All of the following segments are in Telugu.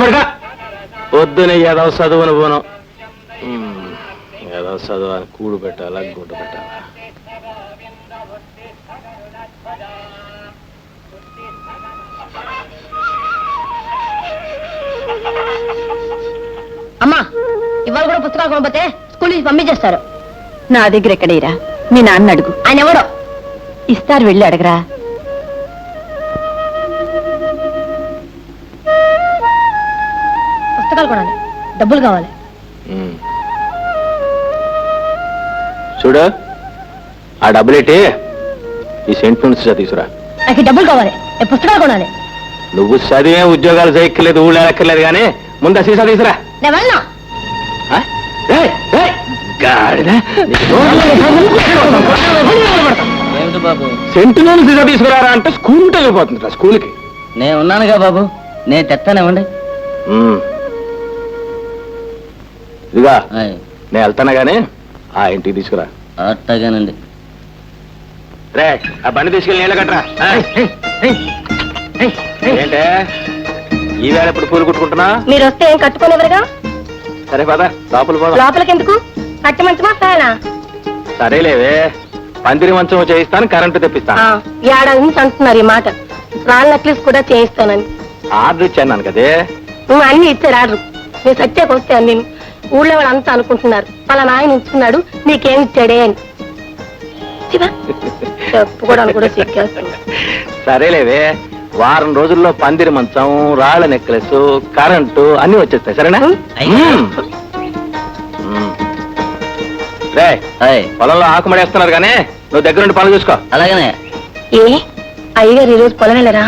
పడక. పొద్దున ఏదో చదువును పోను. ఏదో చదువు అని కూడు పెట్టాలా గుడ్డు పెట్టాలా? అమ్మా ఇవాళ కూడా పుస్తకాలు కొనపోతే స్కూల్ నుంచి పంపించేస్తారు. నా దగ్గర ఎక్కడేరా? మీ నాన్న అడుగు. ఆయన ఎవరో? ఇస్తారు వెళ్ళి అడగరా. డబ్బులు కావాలి. చూడు ఆ డబ్బులేటి? ఈ సెంట్ నుంచి తీసుకురా. నాకు ఈ డబ్బులు కావాలి. పుస్తకాలు కొనాలి. నువ్వు చదివే ఉద్యోగాలు చేయక్కర్లేదు ఊళ్ళో ఎక్కర్లేదు కానీ ముందు సీసా తీసురా నేను సీసా తీసుకురారా అంటే స్కూల్ వెళ్ళిపోతుంది స్కూల్కి. నేను ఉన్నానుగా బాబు. నేను తెస్తానివ్వండి. ఇదిగా. నేను వెళ్తాను గానీ? ఆ ఇంటికి తీసుకురా. అట్టగానండి. రే ఆ బండి తీసుకెళ్ళి నీళ్ళ కట్టరా. ఆ? ఏంటే? ఈ వేళ ఇప్పుడు పూలు కుట్టుకుంటున్నా? మీరు వస్తే ఏం కట్టుకోనివ్వరుగా? సరే పద. లోపల పోదాం. లోపలికి ఎందుకు కట్టి మంచమా ఫ్యానా సరేలేవే. పందిరి మంచం చేయిస్తాను కరెంటు తెప్పిస్తాను. ఏడాది నుంచి అంటున్నారు ఈ మాట. రాళ్ళ నెక్లెస్ కూడా చేయిస్తానని. ఆర్డర్ ఇచ్చాను కదే. నువ్వు అన్ని ఇచ్చారు ఆర్డర్ నేను సత్యాకి వస్తే అన్ని. ఊళ్ళో వాళ్ళు అంతా అనుకుంటున్నారు. పలానా ఆయన ఉంచుకున్నాడు నీకేం ఇచ్చాడే అని. శివ, చెప్పుకోవడానికి కూడా సిగ్గేస్తుంది సరేలేవే వారం రోజుల్లో పందిరి మంచం రాళ్ళ నెక్లెస్ కరెంటు అన్ని వచ్చేస్తాయి సరేనా. రే ఆయ్, పొలంలో ఆకుమడేస్తున్నారు కానీ నువ్వు దగ్గరుండి పనులు చూసుకో. అలాగనే. ఏ? అయ్యగారు ఈరోజు పొలం వెళ్ళరా?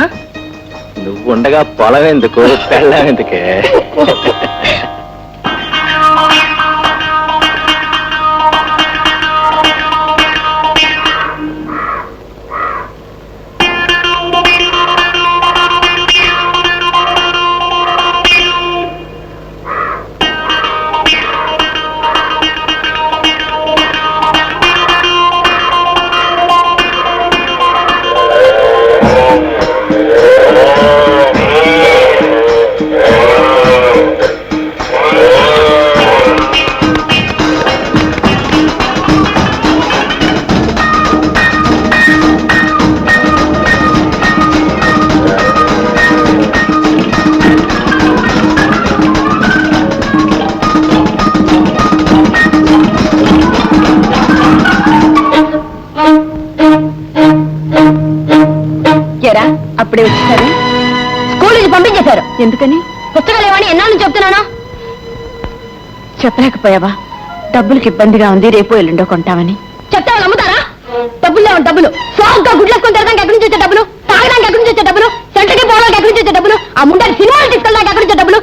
నువ్వు ఉండగా పొలం ఎందుకు? పెళ్ళం ఎందుకే? ఎరా అప్పుడే వచ్చేసారు. స్కూల్ నుంచి పంపించేశారు. ఎందుకని? పుస్తకాలు ఏమని ఎన్నాళ్ళు చెప్తున్నాను? చెప్పలేకపోయావా? డబ్బులకి ఇబ్బందిగా ఉంది రేపు ఎల్లుండో కొంటామని. చెప్తే వాళ్ళు అమ్ముతారా డబ్బులు లేవు డబ్బులు. సోగ్గా గుడ్లేసుకొని తిరగడానికి ఎక్కడి నుంచి వచ్చే డబ్బులు? తాగడానికి ఎక్కడి నుంచి వచ్చే డబ్బులు? సెంటర్కి పోవడానికి ఎక్కడి నుంచి వచ్చే డబ్బులు? ఆ ముండని సినిమాలు తీసుకెళ్ళడానికి ఎక్కడి నుంచి వచ్చే డబ్బులు?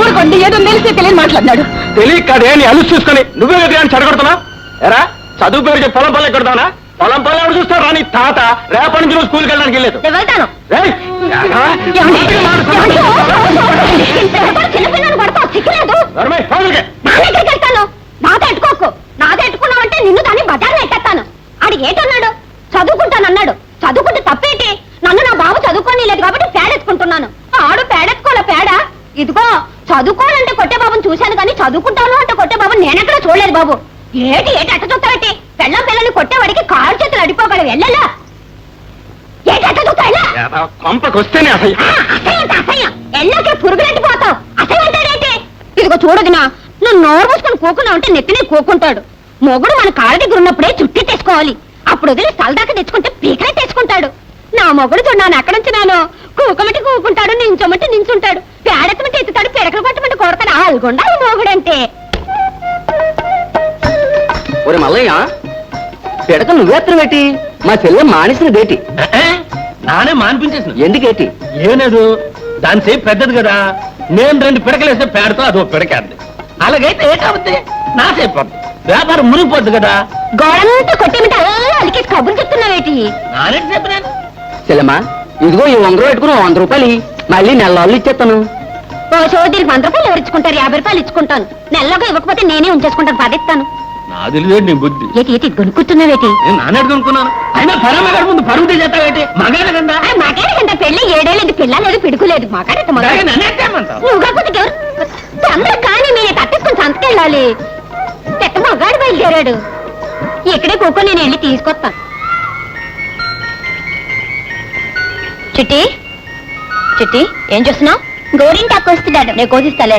ఊరుకోండి ఏదో తెలిసి తెలియని మాట్లాడినాడు తెలియకదే నీ అలుసు చూసుకొని నువ్వే ఎదురు చెడగొడుతున్నా? ఎరా చదువు పేరు చెప్పి పొలం పల్లె కొడతానా పొలం పల్లె ఎవరు చూస్తారా? నీ తాత. రేపటి నుంచి నువ్వు స్కూల్కి వెళ్ళడానికి వెళ్ళలేదు. నేను వెళ్తాను. ఎరా? ఏమండి? ఏమండి? ఇంతసేపు చిన్నపిల్లని పడతావు. సిగ్గులేదు నడమే, పోదులకే. నా దగ్గరికి వెళ్తాను. నాతో ఎట్టుకోకు. నాతో ఎట్టుకున్నావంటే నిన్ను దాన్ని బజార్లో ఎట్టేస్తాను. ఆడు ఏటన్నాడు చదువుకుంటానన్నాడు చదువుకుంటే తప్పేంటి? నన్ను నా బాబు చదువుకొని లేదు కాబట్టి పేడెత్తుకుంటున్నాను. ఆడు పేడెత్తుకోలే పేడ? ఇదిగో చదువుకోవాలంటే కొట్టే బాబుని చూశాను కానీ చదువుకుంటాను అంటే కొట్టే బాబు నేనెక్కడ చూడలేదు బాబు. ఏటి ఏటి అట్ట చూస్తావేంటి? పెళ్ళం పిల్లని కొట్టేవాడికి కాలు చేతులు అడిపోగలవు వెళ్ళలా ఏటి అట్ట చూస్తా వెళ్ళా ఎరా, కొంపకి వస్తేనే అసహ్యం. ఆ, అసహ్యం అసహ్యం. ఎల్లకే పురుగులెట్టి పోతావు. అసహ్యం అంటాడేంటి ఇదిగో చూడదునా నువ్వు నోరు మూసుకొని కూకున్నా ఉంటే నెత్తినే కూకుంటాడు. మొగుడు మన కాళ్ళ దగ్గర ఉన్నప్పుడే చుట్టి తెచ్చుకోవాలి. అప్పుడు వదిలి దాకా తెచ్చుకుంటే పీకలే తెచ్చుకుంటాడు. నా మొగుడు చూడాను అక్కడ ఉంచినాను కూకమంటే కూకుంటాడు నించోమంటే నించుంటాడు. పేడెత్తమంటే ఎత్తుతాడు పిడకలు కొట్టమంటే కొడతాడు ఆల్గొండ మొగుడంటే. ఒరే మల్లయ్య పిడక నువ్వేత్తనం పెట్టి మా చెల్లె మానేసిన డేటి నానే మానిపించేసిన ఎందుకేటి ఏం లేదు దాని సేపు పెద్దది కదా. నేను రెండు పిడకలేస్తే పేడతో అదో పిడకేద్ది. అలాగైతే ఏ కాబట్టి నా సేపు వ్యాపారం మునిగిపోద్ది కదా. గోడంతా కొట్టేమిటి అలా అలికేసి కబుర్లు చెప్తున్నావేటి? నేను చెల్లెమ్మా ఇదిగో ఈ ఉంగరం పెట్టుకుని వంద రూపాయలు మళ్ళీ నెలలు ఇచ్చేస్తాను. ఓ చోదరికి వంద రూపాయలు ఎవరు ఇచ్చుకుంటారు? యాభై రూపాయలు ఇచ్చుకుంటాను. నెలలోగా ఇవ్వకపోతే నేనే ఉంచేసుకుంటాను పదిస్తాను నా తెలియదు నీ బుద్ధి. ఏటి ఏటి గొనుక్కుతున్నావేటి నేను నాన్నడు అనుకున్నాను అయినా పరమ గారి ముందు పరుగు చేస్తావేటి మగాడు కదా? మగాడికంత పెళ్ళి ఏడేళ్ళది పిల్ల లేదు పిడుకులేదు మగాడు నన్నేమంటావు నువ్వు కాకపోతే ఎవరు? అందరూ కానీ మీరు తప్పించుకుని సంతకెళ్ళాలి. పెద్ద మగాడు బయలుదేరాడు. ఇక్కడే కూకొని నేను వెళ్ళి తీసుకొస్తాను. చిట్టి? చిట్టి ఏం చేస్తున్నావు? గోరింటాకు వస్తున్నాడు నేను కోసిస్తాలే.